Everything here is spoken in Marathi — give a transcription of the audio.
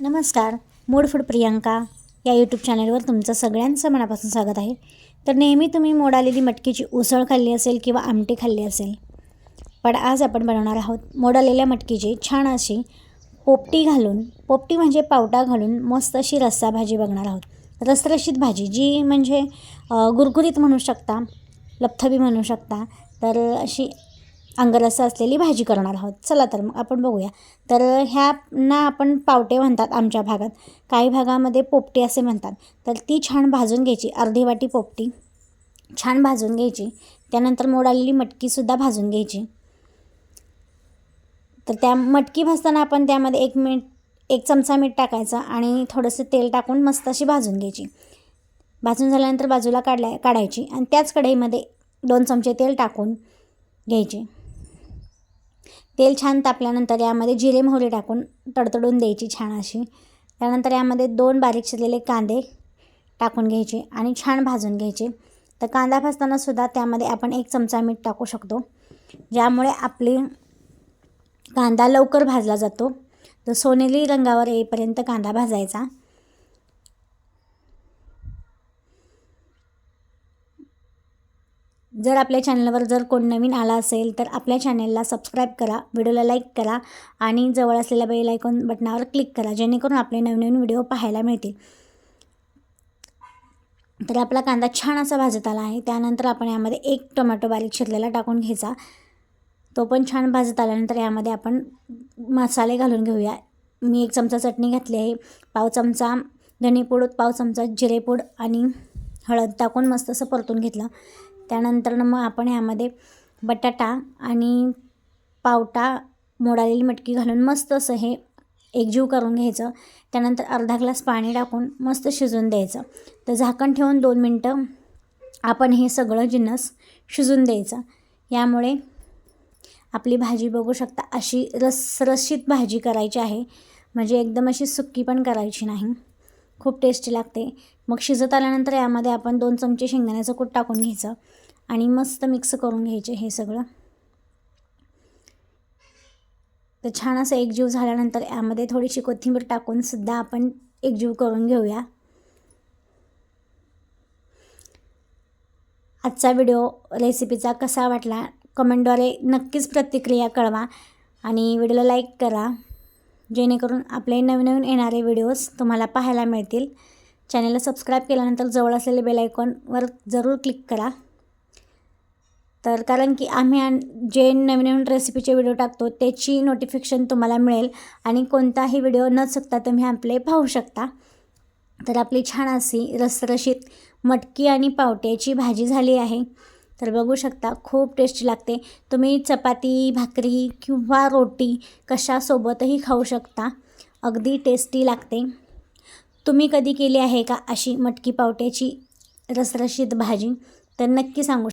नमस्कार मूड फूड प्रियांका या यूट्यूब चॅनलवर तुमचं सगळ्यांचं मनापासून स्वागत आहे. तर नेहमी तुम्ही मोड आलेली मटकीची उसळ खाल्ली असेल किंवा आमटी खाल्ली असेल पण आज आपण बनवणार आहोत मोड आलेल्या मटकीची छान अशी पोपटी घालून पोपटी म्हणजे पावटा घालून मस्त अशी रस्सा भाजी बघणार आहोत. रसरशीत भाजी जी म्हणजे गुरगुरीत म्हणू शकता लपथबी म्हणू शकता तर अशी अंगरस असलेली भाजी करणार आहोत. चला तर मग आपण बघूया. तर ह्या ना आपण पावटे म्हणतात आमच्या भागात. काही भागामध्ये पोपटी असे म्हणतात. तर ती छान भाजून घ्यायची. अर्धी वाटी पोपटी. छान भाजून घ्यायची. त्यानंतर मोड आलेली मटकीसुद्धा भाजून घ्यायची. तर त्या मटकी भाजताना आपण त्यामध्ये एक मीठ एक चमचा मीठ टाकायचा आणि थोडंसं तेल टाकून मस्त अशी भाजून घ्यायची. भाजून झाल्यानंतर बाजूला काढल्या काढायची आणि त्याच कढईमध्ये दोन चमचे तेल टाकून घ्यायचे. तेल छान तापल्यानंतर यामध्ये जिरे मोहरी टाकून तडतडून द्यायची छान अशी. त्यानंतर यामध्ये दोन बारीक चिरलेले कांदे टाकून घ्यायचे आणि छान भाजून घ्यायचे. तर कांदा भाजतानासुद्धा त्यामध्ये आपण एक चमचा मीठ टाकू शकतो ज्यामुळे आपली कांदा लवकर भाजला जातो. तर सोनेरी रंगावर येईपर्यंत कांदा भाजायचा. जर आपल्या चॅनलवर जर कोण नवीन आला असेल तर आपल्या चॅनलला सबस्क्राईब करा व्हिडिओला लाईक करा आणि जवळ असलेल्या बेल आयकॉन बटनावर क्लिक करा जेणेकरून आपले नवनवीन व्हिडिओ पाहायला मिळतील. तर आपला कांदा छान असा भाजत आला आहे. त्यानंतर आपण यामध्ये एक टोमॅटो बारीक शिरलेला टाकून घ्यायचा. तो पण छान भाजत आल्यानंतर यामध्ये आपण मसाले घालून घेऊया. मी एक चमचा चटणी घातली आहे पाव चमचा धणेपूड पाव चमचा जिरेपूड आणि हळद टाकून मस्त असं परतून घेतलं. त्यानंतर मग आपण ह्यामध्ये बटाटा आणि पावटा मोडालेली मटकी घालून मस्त असं हे एकजीव करून घ्यायचं. त्यानंतर अर्धा ग्लास पाणी टाकून मस्त शिजून द्यायचं. तर झाकण ठेवून दोन मिनटं आपण हे सगळं जिन्नस शिजून द्यायचं. यामुळे आपली भाजी बघू शकता अशी रसरशीत भाजी करायची आहे. म्हणजे एकदम अशी सुक्की पण करायची नाही. खूप टेस्टी लागते. मग शिजत आल्यानंतर यामध्ये आपण दोन चमचे शेंगदाण्याचं कूट टाकून घ्यायचं आणि मस्त मिक्स करून घ्यायचे हे सगळं. तर छान असं एकजीव झाल्यानंतर यामध्ये थोडीशी कोथिंबीर टाकून सुद्धा आपण एकजीव करून घेऊया. आजचा व्हिडिओ रेसिपीचा कसा वाटला कमेंटद्वारे नक्कीच प्रतिक्रिया कळवा आणि व्हिडिओला लाईक करा जेणेकरून आपले नवीन नवीन येणारे व्हिडिओज तुम्हाला पाहायला मिळतील. चॅनलला सबस्क्राईब केल्यानंतर जवळ असलेले बेल आयकॉनवर जरूर क्लिक करा. तर कारण की आम्ही जे नवीन नवीन रेसिपीचे व्हिडिओ टाकतो त्याची नोटिफिकेशन तुम्हाला मिळेल आणि कोणताही व्हिडिओ न चुकता तुम्ही आपले पाहू शकता. तर आपली छान अशी रसरशीत मटकी आणि पावट्याची भाजी झाली आहे. तर बघू शकता खूप टेस्टी लागते. तुम्ही चपाती भाकरी किंवा रोटी कशासोबतही खाऊ शकता. अगदी टेस्टी लागते. तुम्ही कधी केली आहे का अशी मटकी पावट्याची रसरशीत भाजी? तर नक्की सांगू